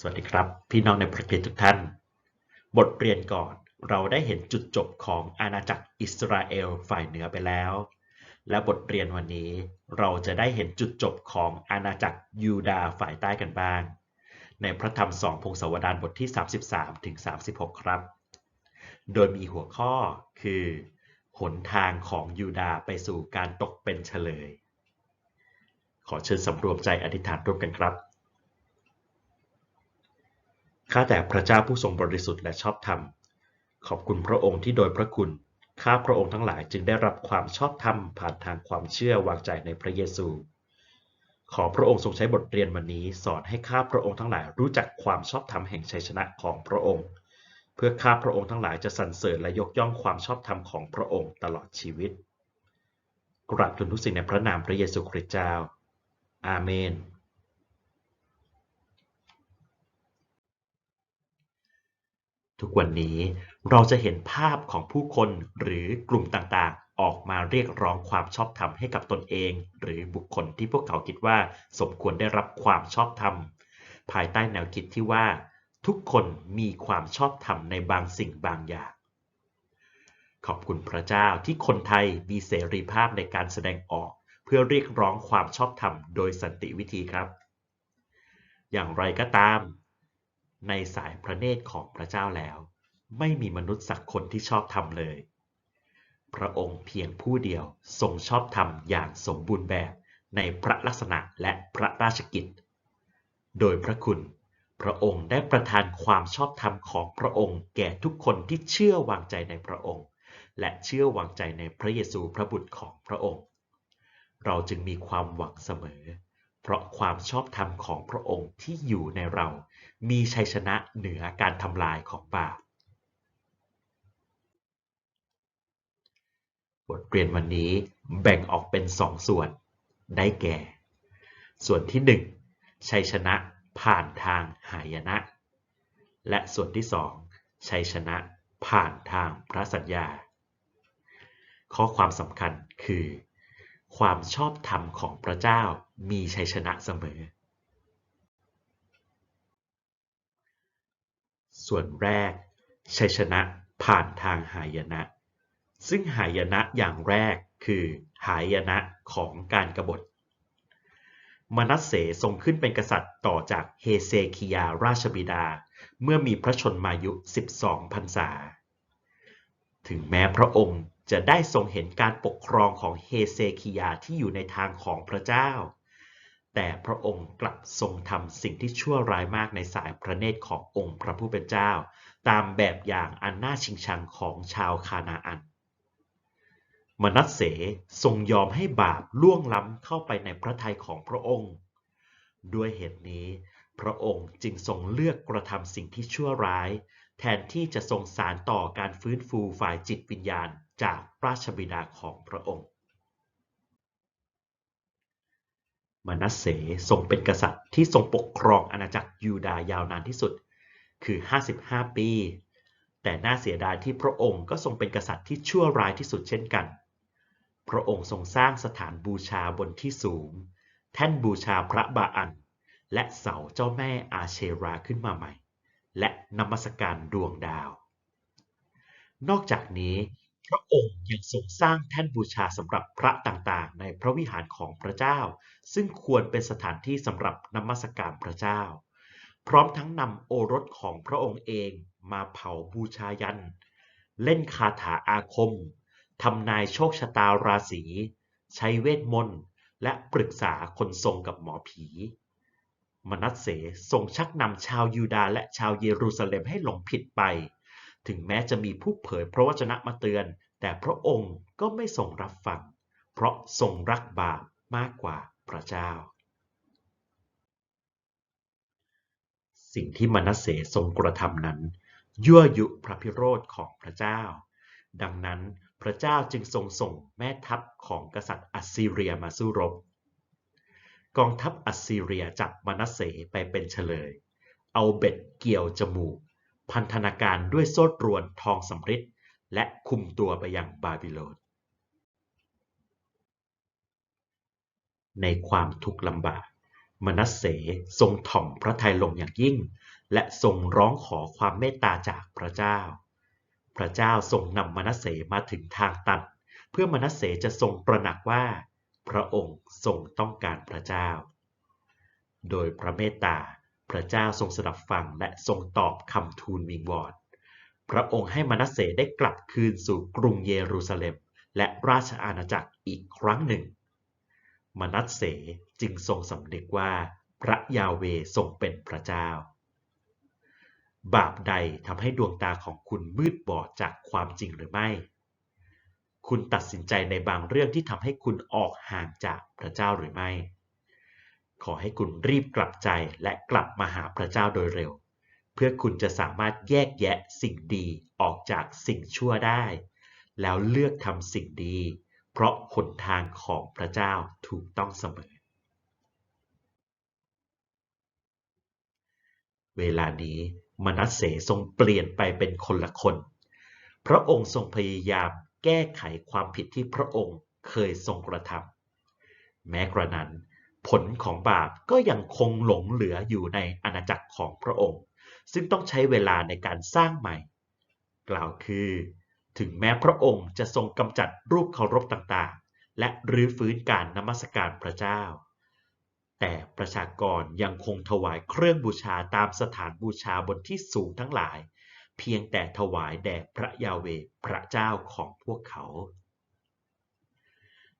สวัสดีครับ พี่น้องในประเทศทุกท่าน บทเรียนก่อนเราได้เห็นจุดจบของอาณาจักรอิสราเอลฝ่ายเหนือไปแล้ว และบทเรียนวันนี้เราจะได้เห็นจุดจบของอาณาจักรยูดาห์ฝ่ายใต้กันบ้าง ในพระธรรมสองพงศาวดารบทที่ 33ถึง36 ครับ โดยมีหัวข้อคือ หนทางของยูดาห์ไปสู่การตกเป็นเฉลย ขอเชิญสำรวมใจอธิษฐานร่วมกันครับ ข้าแต่พระเจ้าผู้ทรงบริสุทธิ์และชอบธรรม ขอบคุณพระองค์ที่โดยพระคุณ ข้าพระองค์ทั้งหลายจึงได้รับความชอบธรรมผ่านทางความเชื่อวางใจในพระเยซู ขอพระองค์ทรงใช้บทเรียนวันนี้สอนให้ข้าพระองค์ทั้งหลายรู้จักความชอบธรรมแห่งชัยชนะของพระองค์ เพื่อข้าพระองค์ทั้งหลายจะสรรเสริญและยกย่องความชอบธรรมของพระองค์ตลอดชีวิต กราบทูลทุกสิ่งในพระนามพระเยซูคริสต์เจ้า อาเมน ทุกวันนี้เราจะเห็นภาพของผู้คนหรือกลุ่มต่างๆ ออกมาเรียกร้องความชอบธรรมให้กับตนเอง หรือบุคคลที่พวกเขาคิดว่าสมควรได้รับความชอบธรรม ภายใต้แนวคิดที่ว่า ทุกคนมีความชอบธรรมในบางสิ่งบางอย่าง ขอบคุณพระเจ้าที่คนไทยมีเสรีภาพในการแสดงออก เพื่อเรียกร้องความชอบธรรมโดยสันติวิธีครับ อย่างไรก็ตาม ในสายพระเนตรของพระเจ้าแล้ว ไม่มีมนุษย์สักคนที่ชอบธรรมเลย พระองค์เพียงผู้เดียวทรงชอบธรรมอย่างสมบูรณ์แบบในพระลักษณะและพระราชกิจ โดยพระคุณ พระองค์ได้ประทานความชอบธรรมของพระองค์แก่ทุกคนที่เชื่อวางใจในพระองค์ และเชื่อวางใจในพระเยซูพระบุตรของพระองค์ เราจึงมีความหวังเสมอ เพราะความชอบธรรมของพระองค์ที่อยู่ในเรา มีชัยชนะเหนือการทำลายของบาปบทเรียนวันนี้แบ่งออกเป็นสองส่วนได้แก่ ส่วนที่หนึ่งชัยชนะผ่านทางหายนะ และส่วนที่สองชัยชนะผ่านทางพระสัญญา ข้อความสำคัญคือ ความชอบธรรมของพระเจ้ามีชัยชนะเสมอ ส่วนแรก ชัยชนะผ่านทางหายนะ ซึ่งหายนะอย่างแรกคือหายนะของการกรบฏ มนัสเสทรงขึ้นเป็นกษัตริย์ต่อจากเฮเซคิยาราชบิดา เมื่อมีพระชนมายุ 12 พรรษา ถึงแม้พระองค์จะได้ทรงเห็นการปกครองของเฮเซคิยาที่อยู่ในทางของพระเจ้า แต่พระองค์กลับทรงทำสิ่งที่ชั่วร้ายมากในสายพระเนตรขององค์พระผู้เป็นเจ้า ตามแบบอย่างอันน่าชิงชังของชาวคานาอัน มนัสเสทรงยอมให้บาปล่วงล้ำเข้าไปในพระทัยของพระองค์ ด้วยเหตุนี้ พระองค์จึงทรงเลือกกระทำสิ่งที่ชั่วร้าย แทนที่จะทรงสารต่อการฟื้นฟูฝ่ายจิตวิญญาณจากราชบิดาของพระองค์ มานัสเสทรงเป็นกษัตริย์ที่ทรงปกครองอาณาจักรยูดายาวนานที่สุด คือ 55 ปี แต่น่าเสียดายที่พระองค์ก็ทรงเป็นกษัตริย์ที่ชั่วร้ายที่สุดเช่นกัน พระองค์ทรงสร้างสถานบูชาบนที่สูง แท่นบูชาพระบาอัน และเสาเจ้าแม่อาเชราขึ้นมาใหม่ และนมัสการดวงดาว นอกจากนี้ พระองค์ยังทรงสร้างแท่นบูชาสำหรับพระต่างๆ ในพระวิหารของพระเจ้า ซึ่งควรเป็นสถานที่สำหรับนมัสการพระเจ้า พร้อมทั้งนำโอรสของพระองค์เองมาเผาบูชายัน เล่นคาถาอาคมทำนายโชคชะตาราศี ใช้เวทมนต์ และปรึกษาคนทรงกับหมอผี มนัสเสทรงชักนำชาวยูดาห์และชาวเยรูซาเล็มให้หลงผิดไป ถึงแม้จะมีผู้เผยพระวจนะมาเตือน แต่พระองค์ก็ไม่ทรงรับฟัง เพราะทรงรักบาปมากกว่าพระเจ้า สิ่งที่มนัสเสทรงกระทำนั้น ยั่วยุพระพิโรธของพระเจ้า ดังนั้นพระเจ้าจึงทรงส่งแม่ทัพของกษัตริย์อัสซีเรียมาสู้รบ กองทัพอัสซีเรียจับมนัสเสไปเป็นเฉลย เอาเบ็ดเกี่ยวจมูก พันธนาการด้วยโซ่ตรวนทองสำริดและคุมตัวไปยังบาบิโลน ในความทุกข์ลำบาก มนัสเสทรงถ่อมพระทัยลงอย่างยิ่ง และทรงร้องขอความเมตตาจากพระเจ้า พระเจ้าทรงนำมนัสเสมาถึงทางตันเพื่อมนัสเสจะทรงตระหนักว่า พระองค์ทรงต้องการพระเจ้า โดยพระเมตตา พระเจ้าทรงสดับฟังและทรงตอบคำทูลวิงวอน พระองค์ให้มนัสเสได้กลับคืนสู่กรุงเยรูซาเล็ม และราชอาณาจักรอีกครั้งหนึ่ง มนัสเสจึงทรงสำนึกว่า พระยาเวทรงเป็นพระเจ้า บาปใดทำให้ดวงตาของคุณมืดบอดจากความจริงหรือไม่ คุณตัดสินใจในบางเรื่องที่ทำให้คุณออกห่างจากพระเจ้าหรือไม่ ขอให้คุณรีบกลับใจและกลับมาหาพระเจ้าโดยเร็ว เพื่อคุณจะสามารถแยกแยะสิ่งดีออกจากสิ่งชั่วได้ แล้วเลือกทำสิ่งดี เพราะหนทางของพระเจ้าถูกต้องเสมอ เวลานี้มนัสเสทรงเปลี่ยนไปเป็นคนละคน พระองค์ทรงพยายามแก้ไขความผิดที่พระองค์เคยทรงกระทำแม้กระนั้น ผลของบาปก็ยังคงหลงเหลืออยู่ในอาณาจักรของพระองค์ ซึ่งต้องใช้เวลาในการสร้างใหม่ กล่าวคือ ถึงแม้พระองค์จะทรงกำจัดรูปเคารพต่างๆ และรื้อฟื้นการนมัสการพระเจ้า แต่ประชากรยังคงถวายเครื่องบูชาตามสถานบูชาบนที่สูงทั้งหลาย เพียงแต่ถวายแด่พระยาเวพระเจ้าของพวกเขา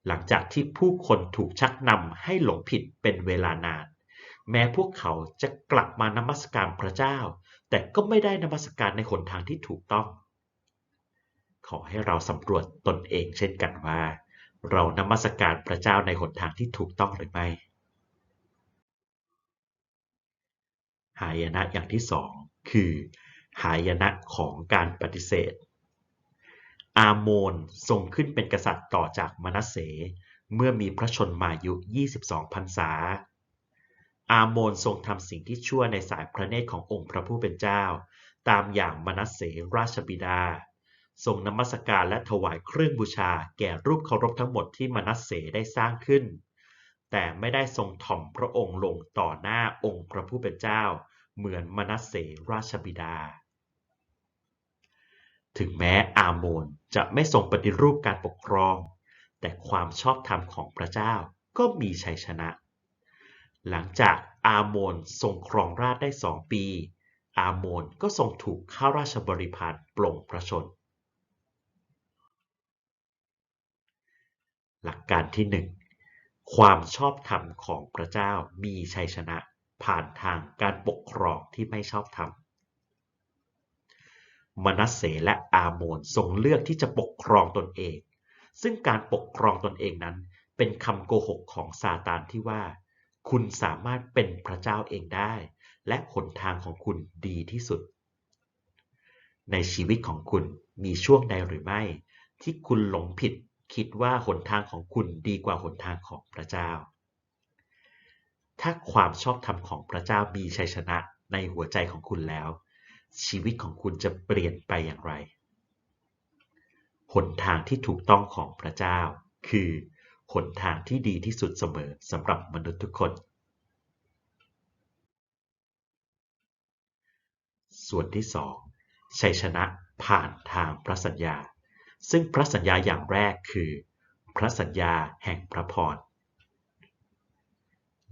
หลังจากที่ผู้คนถูกชักนำให้หลงผิดเป็นเวลานาน แม้พวกเขาจะกลับมานมัสการพระเจ้า แต่ก็ไม่ได้นมัสการในหนทางที่ถูกต้อง ขอให้เราสำรวจตนเองเช่นกันว่า เรานมัสการพระเจ้าในหนทางที่ถูกต้องหรือไม่หายนะอย่างที่สองคือ หายนะของการปฏิเสธ อาโมนทรงขึ้นเป็นกษัตริย์ต่อจากมนัสเส เมื่อมีพระชนมายุ 22พรรษา อาโมนทรงทำสิ่งที่ชั่วในสายพระเนตรขององค์พระผู้เป็นเจ้า ตามอย่างมนัสเสราชบิดา ทรงนมัสการและถวายเครื่องบูชาแก่รูปเคารพทั้งหมดที่มนัสเสได้สร้างขึ้น แต่ไม่ได้ทรงถ่อมพระองค์ลงต่อหน้าองค์พระผู้เป็นเจ้า เหมือนมนัสเสราชบิดา ถึงแม้อาโมนจะไม่ทรงปฏิรูปการปกครอง แต่ความชอบธรรมของพระเจ้าก็มีชัยชนะ หลังจากอาโมนทรงครองราชได้สองปี อาโมนก็ทรงถูกข้าราชบริพารปลงพระชน หลักการที่หนึ่งความชอบธรรมของพระเจ้ามีชัยชนะผ่านทางการปกครองที่ไม่ชอบธรรม มนัสเสและอาโมนทรงเลือกที่จะปกครองตนเอง ซึ่งการปกครองตนเองนั้น เป็นคำโกหกของซาตานที่ว่า คุณสามารถเป็นพระเจ้าเองได้ และหนทางของคุณดีที่สุด ในชีวิตของคุณมีช่วงใดหรือไม่ ที่คุณหลงผิดคิดว่าหนทางของคุณดีกว่าหนทางของพระเจ้า ถ้าความชอบธรรมของพระเจ้ามีชัยชนะในหัวใจของคุณแล้ว ชีวิตของคุณจะเปลี่ยนไปอย่างไร หนทางที่ถูกต้องของพระเจ้า คือหนทางที่ดีที่สุดเสมอสำหรับมนุษย์ทุกคน ส่วนที่สองชัยชนะผ่านทางพระสัญญา ซึ่งพระสัญญาอย่างแรกคือ พระสัญญาแห่งพระพร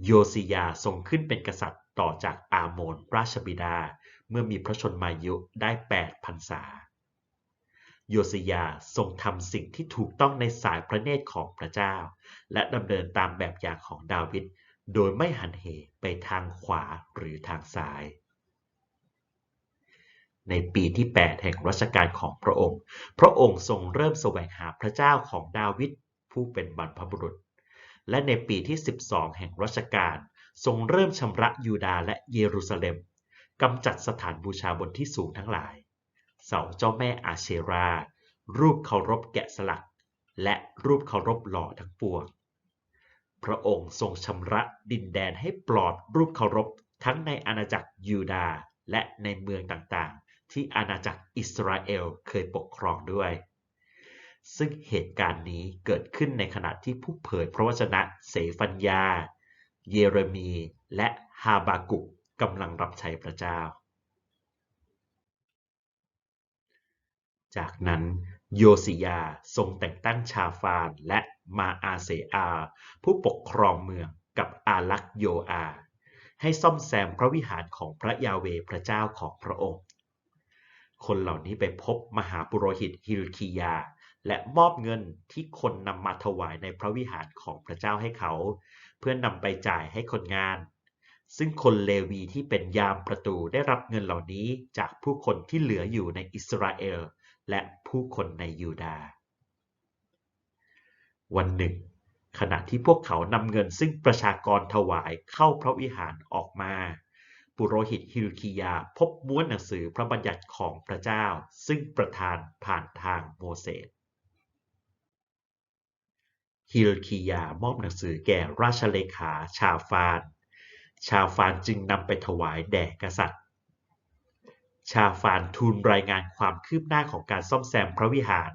โยซิยาทรงขึ้นเป็นกษัตริย์ ต่อจากอาโมนราชบิดา เมื่อมีพระชนมายุได้8พรรษา โยซิยาทรงทำสิ่งที่ถูกต้องในสายพระเนตรของพระเจ้า และดำเนินตามแบบอย่างของดาวิดโดยไม่หันเหไปทางขวาหรือทางซ้าย ในปีที่ 8 แห่งรัชกาลของพระองค์ พระองค์ทรงเริ่มแสวงหาพระเจ้าของดาวิดผู้เป็นบรรพบุรุษ และในปีที่ 12 แห่งรัชกาล ทรงเริ่มชำระยูดาห์และเยรูซาเล็มกำจัดสถานบูชาบนที่สูงทั้งหลาย เสาเจ้าแม่อาเชรา รูปเคารพแกะสลัก และรูปเคารพหล่อทั้งปวง พระองค์ทรงชำระดินแดนให้ปลอดรูปเคารพทั้งในอาณาจักรยูดาห์และในเมืองต่างๆ ที่อาณาจักรอิสราเอลเคยปกครองด้วย ซึ่งเหตุการณ์นี้เกิดขึ้นในขณะที่ผู้เผยพระวจนะเสฟัญญา เยเรมีและฮาบากุกกำลังรับใช้พระเจ้า จากนั้นโยสิยาทรงแต่งตั้งชาฟานและมาอาเซอา ผู้ปกครองเมืองกับอาลักโยอา ให้ซ่อมแซมพระวิหารของพระยาเวพระเจ้าของพระองค์ คนเหล่านี้ไปพบมหาปุโรหิตฮิลคิยา และมอบเงินที่คนนำมาถวายในพระวิหารของพระเจ้าให้เขา พื่อนนำไปจ่ายให้คนงาน ซึ่งคนเลวีที่เป็นยามประตูได้รับเงินเหล่านี้จากผู้คนที่เหลืออยู่ในอิสราเอลและผู้คนในยูดาห์วันหนึ่ง ขณะที่พวกเขานำเงินซึ่งประชากรถวายเข้าพระวิหารออกมาปุโรหิตฮิลคิยาพบม้วนหนังสือพระบัญญัติของพระเจ้า ซึ่งประทานผ่านทางโมเสส ฮิลคิยามอบหนังสือแก่ราชเลขาชาฟาน ชาฟานจึงนำไปถวายแด่กษัตริย์ ชาฟานทูลรายงานความคืบหน้าของการซ่อมแซมพระวิหาร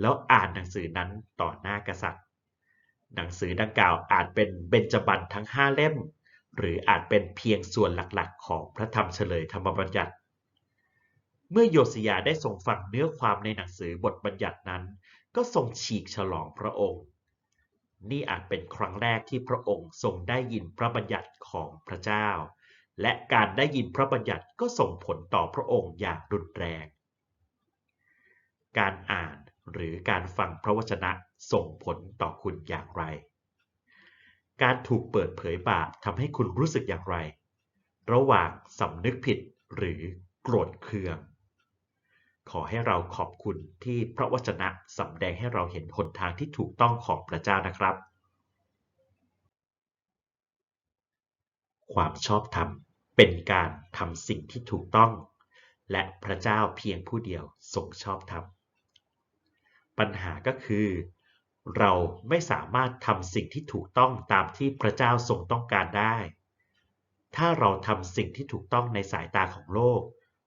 แล้วอ่านหนังสือนั้นต่อหน้ากษัตริย์ หนังสือดังกล่าวอาจเป็นเบญจบรรณทั้งห้าเล่ม หรืออาจเป็นเพียงส่วนหลักๆ ของพระธรรมเฉลยธรรมบัญญัติเมื่อโยสยาได้ทรงฟังเนื้อความในหนังสือบทบัญญัตินั้น ก็ทรงฉีกฉลองพระองค์ นี่อาจเป็นครั้งแรกที่พระองค์ทรงได้ยินพระบัญญัติของพระเจ้า และการได้ยินพระบัญญัติก็ส่งผลต่อพระองค์อย่างรุนแรง การอ่านหรือการฟังพระวจนะส่งผลต่อคุณอย่างไร การถูกเปิดเผยบาปทำให้คุณรู้สึกอย่างไร ระหว่างสำนึกผิดหรือโกรธเคือง ขอให้เราขอบคุณที่พระวจนะสำแดงให้เราเห็นหนทางที่ถูกต้องของพระเจ้านะครับ ความชอบธรรมเป็นการทำสิ่งที่ถูกต้อง และพระเจ้าเพียงผู้เดียวทรงชอบธรรม ปัญหาก็คือ เราไม่สามารถทำสิ่งที่ถูกต้องตามที่พระเจ้าทรงต้องการได้ ถ้าเราทำสิ่งที่ถูกต้องในสายตาของโลก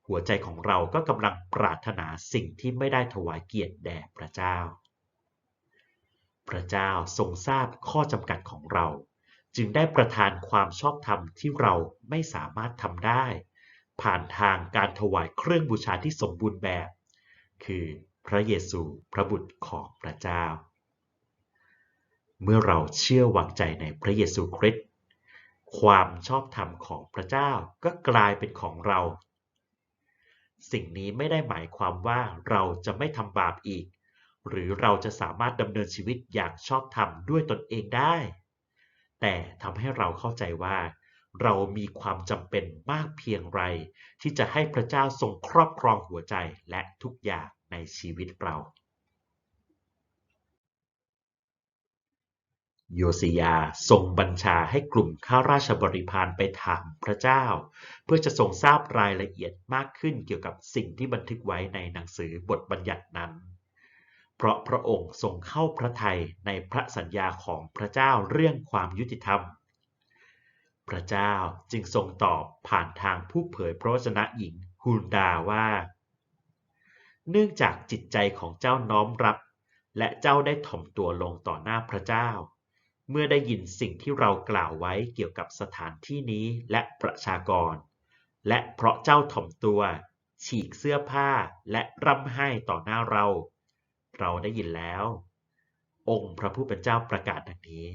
หัวใจของเราก็กำลังปรารถนาสิ่งที่ไม่ได้ถวายเกียรติแด่พระเจ้า พระเจ้าทรงทราบข้อจำกัดของเรา จึงได้ประทานความชอบธรรมที่เราไม่สามารถทำได้ ผ่านทางการถวายเครื่องบูชาที่สมบูรณ์แบบ คือพระเยซูพระบุตรของพระเจ้า เมื่อเราเชื่อวางใจในพระเยซูคริสต์ความชอบธรรมของพระเจ้าก็กลายเป็นของเรา สิ่งนี้ไม่ได้หมายความว่าเราจะไม่ทำบาปอีก หรือเราจะสามารถดำเนินชีวิตอย่างชอบธรรมด้วยตนเองได้ แต่ทำให้เราเข้าใจว่า เรามีความจำเป็นมากเพียงไร ที่จะให้พระเจ้าทรงครอบครองหัวใจและทุกอย่างในชีวิตเรา โยสิยาทรงบัญชาให้กลุ่มข้าราชบริพารไปถามพระเจ้า เพื่อจะทรงทราบรายละเอียดมากขึ้นเกี่ยวกับสิ่งที่บันทึกไว้ในหนังสือบทบัญญัตินั้น เพราะพระองค์ทรงเข้าพระทัยในพระสัญญาของพระเจ้าเรื่องความยุติธรรม พระเจ้าจึงทรงตอบผ่านทางผู้เผยพระวจนะหญิงฮูนดาว่า เนื่องจากจิตใจของเจ้าน้อมรับ และเจ้าได้ถ่อมตัวลงต่อหน้าพระเจ้า เมื่อได้ยินสิ่งที่เรากล่าวไว้เกี่ยวกับสถานที่นี้และประชากร และเพราะเจ้าถ่อมตัว ฉีกเสื้อผ้าและร่ำไห้ต่อหน้าเรา เราได้ยินแล้ว องค์พระผู้เป็นเจ้าประกาศดังนี้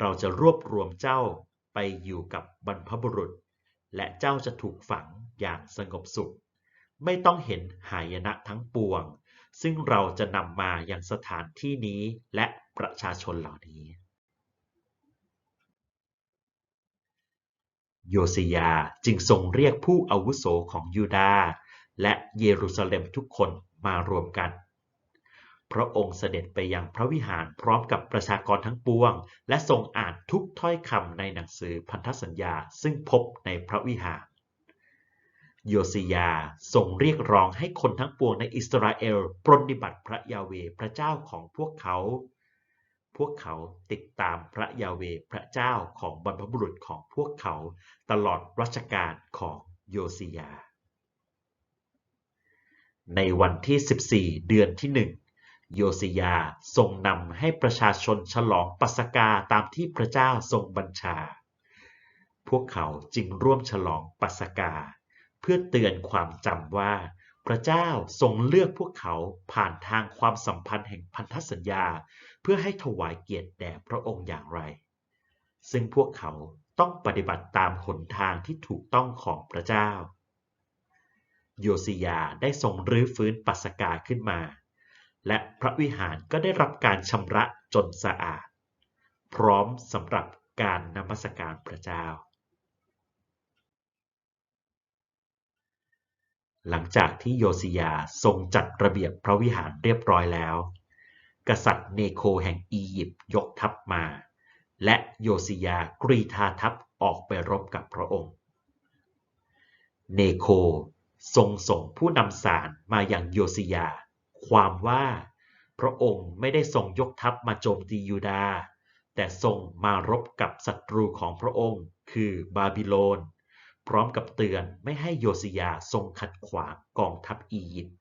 เราจะรวบรวมเจ้าไปอยู่กับบรรพบุรุษ และเจ้าจะถูกฝังอย่างสงบสุข ไม่ต้องเห็นหายนะทั้งปวง ซึ่งเราจะนำมายังสถานที่นี้และประชาชนเหล่านี้ โยสิยาจึงทรงเรียกผู้อาวุโสของยูดาห์และเยรูซาเล็มทุกคนมารวมกัน พระองค์เสด็จไปยังพระวิหารพร้อมกับประชากรทั้งปวง และทรงอ่านทุกถ้อยคำในหนังสือพันธสัญญาซึ่งพบในพระวิหาร โยสิยาทรงเรียกร้องให้คนทั้งปวงในอิสราเอลปรนนิบัติพระยาเวพระเจ้าของพวกเขา พวกเขาติดตามพระยาเวพระเจ้าของบรรพบุรุษของพวกเขาตลอดรัชกาลของโยสิยา ในวันที่ 14 เดือนที่หนึ่งโยสิยาทรงนำให้ประชาชนฉลองปัสกาตามที่พระเจ้าทรงบัญชา พวกเขาจึงร่วมฉลองปัสกา เพื่อเตือนความจำว่า พระเจ้าทรงเลือกพวกเขาผ่านทางความสัมพันธ์แห่งพันธสัญญา เพื่อให้ถวายเกียรติแด่พระองค์อย่างไร ซึ่งพวกเขาต้องปฏิบัติตามหนทางที่ถูกต้องของพระเจ้า โยซิยาได้ทรงรื้อฟื้นปัสกาขึ้นมา และพระวิหารก็ได้รับการชำระจนสะอาด พร้อมสำหรับการนมัสการพระเจ้า หลังจากที่โยซิยาทรงจัดระเบียบพระวิหารเรียบร้อยแล้ว กษัตริย์เนโคแห่งอียิปต์ยกทัพมา และโยซิยากรีธาทัพออกไปรบกับพระองค์ เนโคทรงส่งผู้นำสารมาอย่างโยซิยา ความว่าพระองค์ไม่ได้ทรงยกทัพมาโจมตียูดาห์แต่ทรงมารบกับศัตรูของพระองค์ คือบาบิโลน พร้อมกับเตือนไม่ให้โยซิยาทรงขัดขวางกองทัพอียิปต์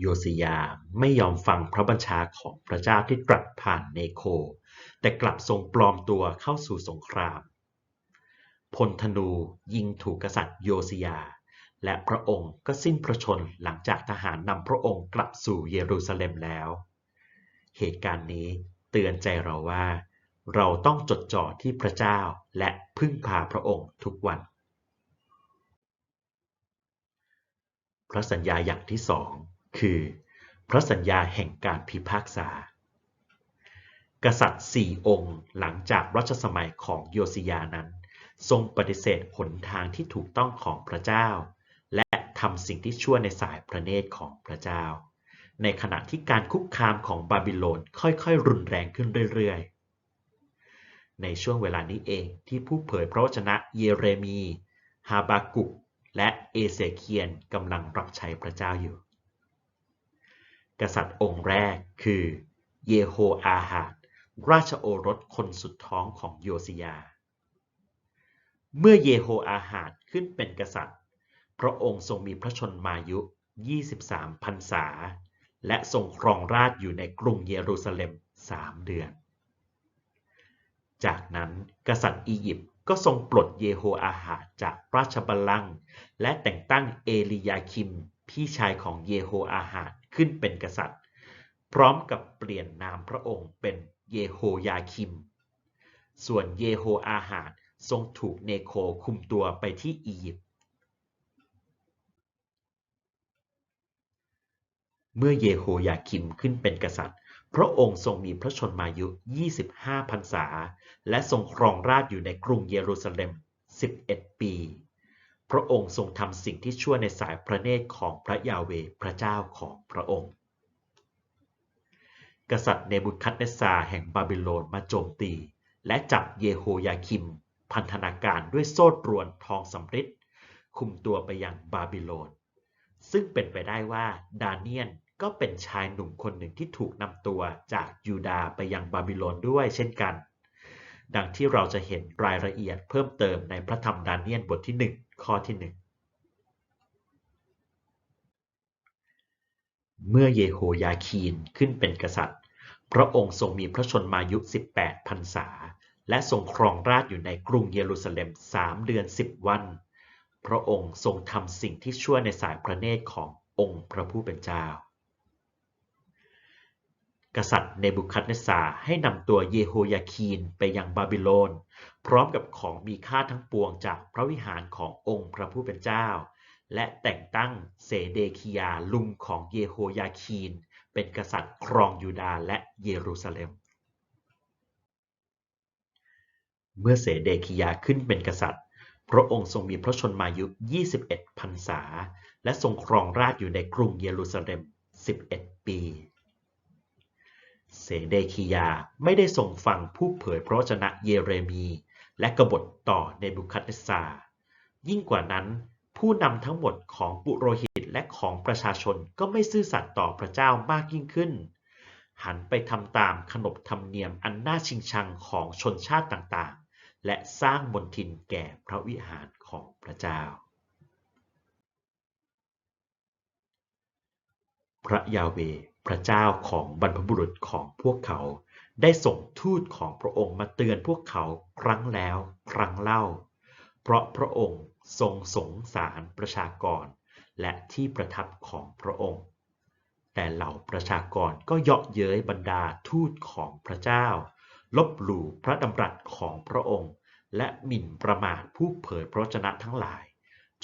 โยซิยาไม่ยอมฟังพระบัญชาของพระเจ้าที่ตรัสผ่านเนโค แต่กลับทรงปลอมตัวเข้าสู่สงคราม พลธนูยิงถูกกษัตริย์โยซิยา และพระองค์ก็สิ้นพระชนหลังจากทหารนำพระองค์กลับสู่เยรูซาเล็มแล้ว เหตุการณ์นี้เตือนใจเราว่า เราต้องจดจ่อที่พระเจ้าและพึ่งพาพระองค์ทุกวัน พระสัญญาอย่างที่สอง คือพระสัญญาแห่งการพิพากษา กษัตริย์สี่องค์หลังจากรัชสมัยของโยซิยานั้น ทรงปฏิเสธหนทางที่ถูกต้องของพระเจ้า และทำสิ่งที่ชั่วในสายพระเนตรของพระเจ้า ในขณะที่การคุกคามของบาบิโลนค่อยๆ รุนแรงขึ้นเรื่อยๆ ในช่วงเวลานี้เองที่ผู้เผยพระวจนะเยเรมี ฮาบากุกและเอเสเคียนกำลังรับใช้พระเจ้าอยู่ กษัตริย์องค์แรกคือเยโฮอาหาดราชโอรสคนสุดท้องของโยซิยา เมื่อเยโฮอาหาดขึ้นเป็นกษัตริย์ พระองค์ทรงมีพระชนมายุ 23พรรษา และทรงครองราชอยู่ในกรุงเยรูซาเล็มสามเดือน จากนั้นกษัตริย์อียิปต์ก็ทรงปลดเยโฮอาหาดจากราชบัลลังก์และแต่งตั้งเอลียาคิม พี่ชายของเยโฮอาหาด ขึ้นเป็นกษัตริย์ พร้อมกับเปลี่ยนนามพระองค์เป็นเยโฮยาคิม ส่วนเยโฮอาหาดทรงถูกเนโคคุมตัวไปที่อียิปต์ เมื่อเยโฮยาคิมขึ้นเป็นกษัตริย์ พระองค์ทรงมีพระชนมายุ 25 พรรษา และทรงครองราชอยู่ในกรุงเยรูซาเล็ม 11 ปี พระองค์ทรงทำสิ่งที่ชั่วในสายพระเนตรของพระยาเวพระเจ้าของพระองค์ กษัตริย์เนบุคัดเนสซาแห่งบาบิโลนมาโจมตี และจับเยโฮยาคิม พันธนาการด้วยโซ่ตรวนทองสำริดคุมตัวไปยังบาบิโลน ซึ่งเป็นไปได้ว่าดาเนียนก็เป็นชายหนุ่มคนหนึ่งที่ถูกนำตัวจากยูดาห์ไปยังบาบิโลนด้วยเช่นกัน ดังที่เราจะเห็นรายละเอียดเพิ่มเติมในพระธรรมดาเนียนบทที่1 ข้อที่1เมื่อเยโฮยาคีนขึ้นเป็นกษัตริย์ พระองค์ทรงมีพระชนมายุ 18พรรษา และทรงครองราชอยู่ในกรุงเยรูซาเล็ม3เดือน10วัน พระองค์ทรงทำสิ่งที่ชั่วในสายพระเนตรขององค์พระผู้เป็นเจ้า กษัตริย์เนบุคัดเนสซาให้นำตัวเยโฮยาคีนไปยังบาบิโลน พร้อมกับของมีค่าทั้งปวงจากพระวิหารขององค์พระผู้เป็นเจ้า และแต่งตั้งเสเดคิยาลุงของเยโฮยาคีน เป็นกษัตริย์ครองยูดาห์และเยรูซาเล็ม เมื่อเสเดคิยาขึ้นเป็นกษัตริย์ พระองค์ทรงมีพระชนมายุ 21พรรษา และทรงครองราชอยู่ในกรุงเยรูซาเล็ม 11 ปี เสเดคิยาไม่ได้ทรงฟังผู้เผยพระวจนะเยเรมี และกบฏต่อเนบุคัดเนสซายิ่งกว่านั้น ผู้นำทั้งหมดของปุโรหิตและของประชาชนก็ไม่ซื่อสัตย์ต่อพระเจ้ามากยิ่งขึ้น หันไปทำตามขนบธรรมเนียมอันน่าชิงชังของชนชาติต่างๆ และสร้างมนทินแก่พระวิหารของพระเจ้า พระยาเว พระเจ้าของบรรพบุรุษของพวกเขา ได้ส่งทูตของพระองค์มาเตือนพวกเขาครั้งแล้วครั้งเล่า เพราะพระองค์ทรงสงสารประชากร และที่ประทับของพระองค์ แต่เหล่าประชากรก็เยาะเย้ยบรรดาทูตของพระเจ้า ลบหลู่พระดำรัสของพระองค์ และหมิ่นประมาทผู้เผยพระวจนะทั้งหลาย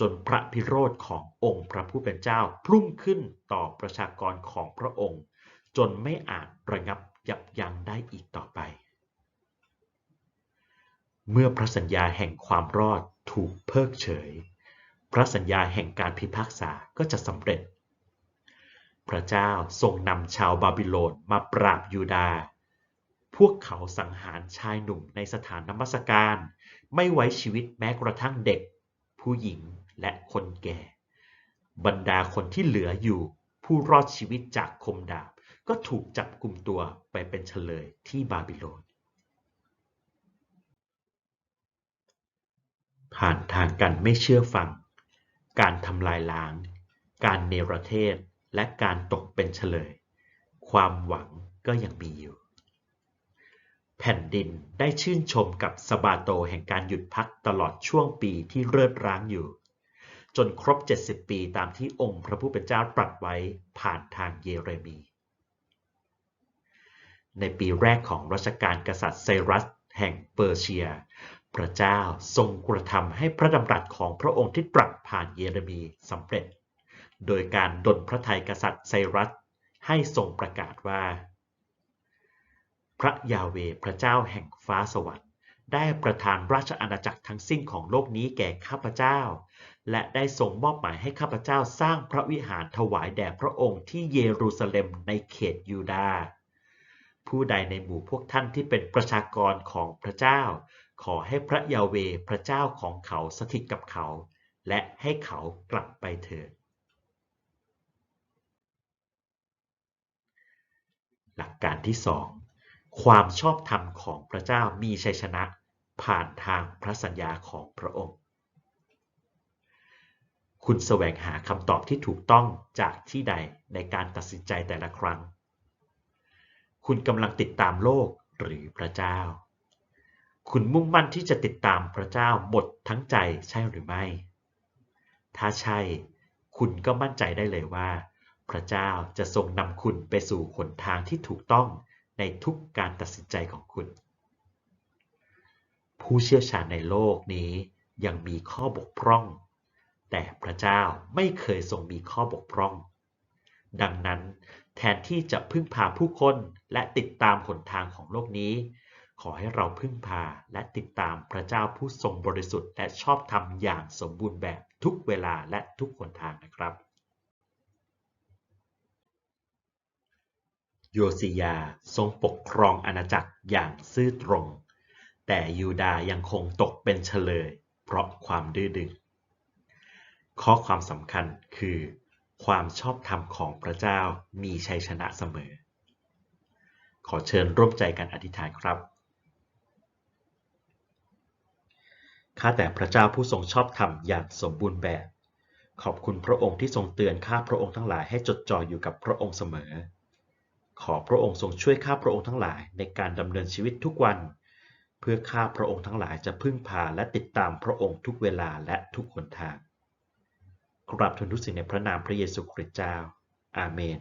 จนพระพิโรธขององค์พระผู้เป็นเจ้าพุ่งขึ้นต่อประชากรของพระองค์ จนไม่อาจระงับยับยั้งได้อีกต่อไป เมื่อพระสัญญาแห่งความรอดถูกเพิกเฉย พระสัญญาแห่งการพิพากษาก็จะสำเร็จ พระเจ้าทรงนำชาวบาบิโลนมาปราบยูดาห์พวกเขาสังหารชายหนุ่มในสถานนมัสการ ไม่ไว้ชีวิตแม้กระทั่งเด็ก ผู้หญิง และคนแก่ บรรดาคนที่เหลืออยู่ผู้รอดชีวิตจากคมดาบก็ถูกจับกลุ่มตัวไปเป็นเฉลยที่บาบิโลน ผ่านทางการไม่เชื่อฟัง การทำลายล้าง การเนรเทศ และการตกเป็นเฉลย ความหวังก็ยังมีอยู่ แผ่นดินได้ชื่นชมกับสบาโตแห่งการหยุดพักตลอดช่วงปีที่เลิศร้างอยู่ จนครบ 70 ปีตามที่องค์พระผู้เป็นเจ้าตรัสไว้ผ่านทางเยเรมี ในปีแรกของรัชกาลกษัตริย์ไซรัสแห่งเปอร์เซีย พระเจ้าทรงกระทำให้พระดำรัสของพระองค์ที่ตรัสผ่านเยเรมีสำเร็จ โดยการดลพระทัยกษัตริย์ไซรัสให้ทรงประกาศว่า พระยาเวพระเจ้าแห่งฟ้าสวรรค์ได้ประทานราชอาณาจักรทั้งสิ้นของโลกนี้แก่ข้าพเจ้า และได้ทรงมอบหมายให้ข้าพเจ้าสร้างพระวิหารถวายแด่พระองค์ที่เยรูซาเล็มในเขตยูดาห์ผู้ใดในหมู่พวกท่านที่เป็นประชากรของพระเจ้า ขอให้พระยาเวพระเจ้าของเขาสถิตกับเขา และให้เขากลับไปเถิดหลักการที่สองความชอบธรรมของพระเจ้ามีชัยชนะผ่านทางพระสัญญาของพระองค์ คุณแสวงหาคำตอบที่ถูกต้องจากที่ใดในการตัดสินใจแต่ละครั้ง คุณกำลังติดตามโลกหรือพระเจ้า คุณมุ่งมั่นที่จะติดตามพระเจ้าหมดทั้งใจใช่หรือไม่ ถ้าใช่ คุณก็มั่นใจได้เลยว่า พระเจ้าจะทรงนำคุณไปสู่หนทางที่ถูกต้องในทุกการตัดสินใจของคุณ ผู้เชี่ยวชาญในโลกนี้ยังมีข้อบกพร่อง แต่พระเจ้าไม่เคยทรงมีข้อบกพร่อง ดังนั้นแทนที่จะพึ่งพาผู้คนและติดตามหนทางของโลกนี้ ขอให้เราพึ่งพาและติดตามพระเจ้าผู้ทรงบริสุทธิ์และชอบธรรมอย่างสมบูรณ์แบบทุกเวลาและทุกหนทางนะครับ โยสิยาทรงปกครองอาณาจักรอย่างซื่อตรง แต่ยูดาห์ยังคงตกเป็นเฉลย เพราะความดื้อดึง ข้อความสำคัญคือ ความชอบธรรมของพระเจ้ามีชัยชนะเสมอ ขอเชิญร่วมใจกันอธิษฐานครับข้าแต่พระเจ้าผู้ทรงชอบธรรมอย่างสมบูรณ์แบบ ขอบคุณพระองค์ที่ทรงเตือนข้าพระองค์ทั้งหลายให้จดจ่ออยู่กับพระองค์เสมอ ขอพระองค์ทรงช่วยข้าพระองค์ทั้งหลายในการดำเนินชีวิตทุกวัน เพื่อข้าพระองค์ทั้งหลายจะพึ่งพาและติดตามพระองค์ทุกเวลาและทุกหนทาง กราบทูลทุกสิ่งในพระนามพระเยซูคริสต์เจ้า อาเมน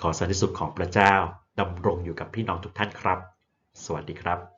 ขอสันติสุขของพระเจ้าดำรงอยู่กับพี่น้องทุกท่านครับ สวัสดีครับ